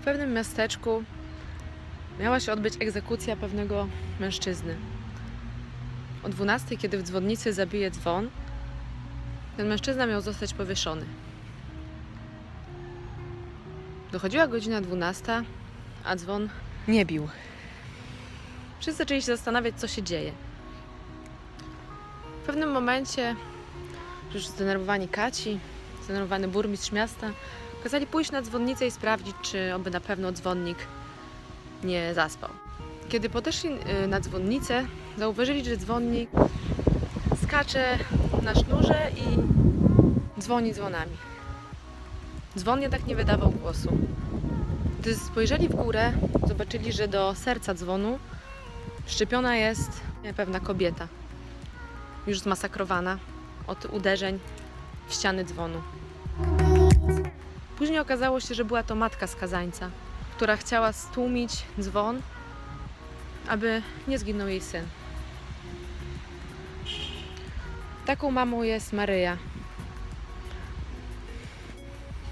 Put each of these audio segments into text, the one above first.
W pewnym miasteczku miała się odbyć egzekucja pewnego mężczyzny. O 12, kiedy w dzwonnicy zabije dzwon, ten mężczyzna miał zostać powieszony. Dochodziła godzina 12, a dzwon nie bił. Wszyscy zaczęli się zastanawiać, co się dzieje. W pewnym momencie już zdenerwowani Kaci, zdenerwowany burmistrz miasta kazali pójść na dzwonnicę i sprawdzić, czy oby na pewno dzwonnik nie zaspał. Kiedy podeszli y, na dzwonnicę, zauważyli, że dzwonnik skacze na sznurze i dzwoni dzwonami. Dzwon jednak nie wydawał głosu. Gdy spojrzeli w górę, zobaczyli, że do serca dzwonu szczepiona jest pewna kobieta, już zmasakrowana od uderzeń w ściany dzwonu. Później okazało się, że była to matka skazańca, która chciała stłumić dzwon, aby nie zginął jej syn. Taką mamą jest Maryja.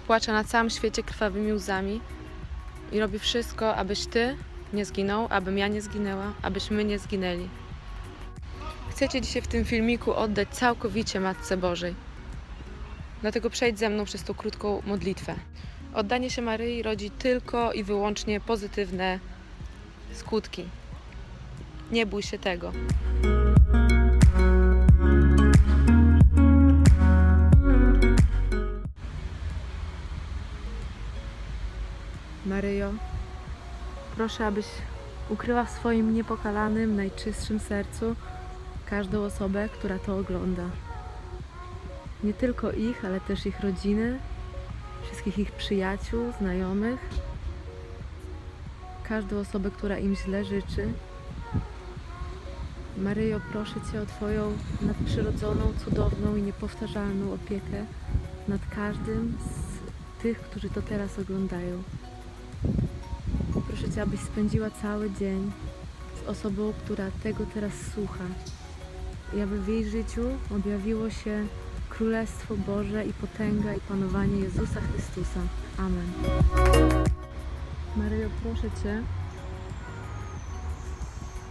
Płacze na całym świecie krwawymi łzami i robi wszystko, abyś ty nie zginął, abym ja nie zginęła, abyśmy nie zginęli. Chcecie dzisiaj w tym filmiku oddać całkowicie Matce Bożej. Dlatego przejdź ze mną przez tą krótką modlitwę. Oddanie się Maryi rodzi tylko i wyłącznie pozytywne skutki. Nie bój się tego. Maryjo, proszę, abyś ukryła w swoim niepokalanym, najczystszym sercu każdą osobę, która to ogląda. Nie tylko ich, ale też ich rodziny, wszystkich ich przyjaciół, znajomych, każdą osobę, która im źle życzy. Maryjo, proszę Cię o Twoją nadprzyrodzoną, cudowną i niepowtarzalną opiekę nad każdym z tych, którzy to teraz oglądają. Proszę Cię, abyś spędziła cały dzień z osobą, która tego teraz słucha i aby w jej życiu objawiło się Królestwo Boże i potęga i panowanie Jezusa Chrystusa. Amen. Maryjo, proszę Cię,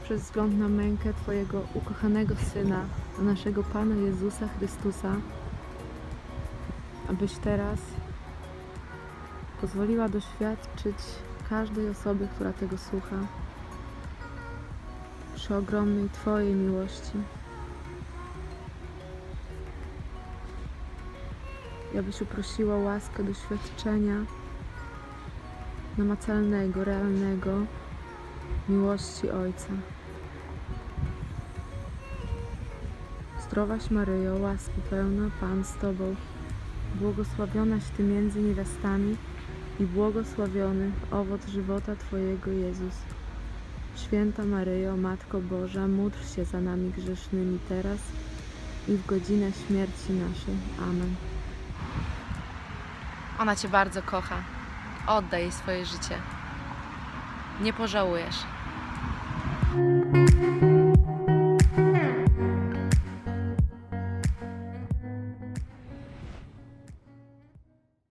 przez wzgląd na mękę Twojego ukochanego Syna, naszego Pana Jezusa Chrystusa, abyś teraz pozwoliła doświadczyć każdej osoby, która tego słucha, przeogromnej Twojej miłości. I abyś uprosiła łaskę doświadczenia namacalnego, realnego miłości Ojca. Zdrowaś Maryjo, łaski pełna, Pan z Tobą, błogosławionaś Ty między niewiastami i błogosławiony owoc żywota Twojego Jezus. Święta Maryjo, Matko Boża, módl się za nami grzesznymi teraz i w godzinę śmierci naszej. Amen. Ona Cię bardzo kocha. Oddaj jej swoje życie. Nie pożałujesz.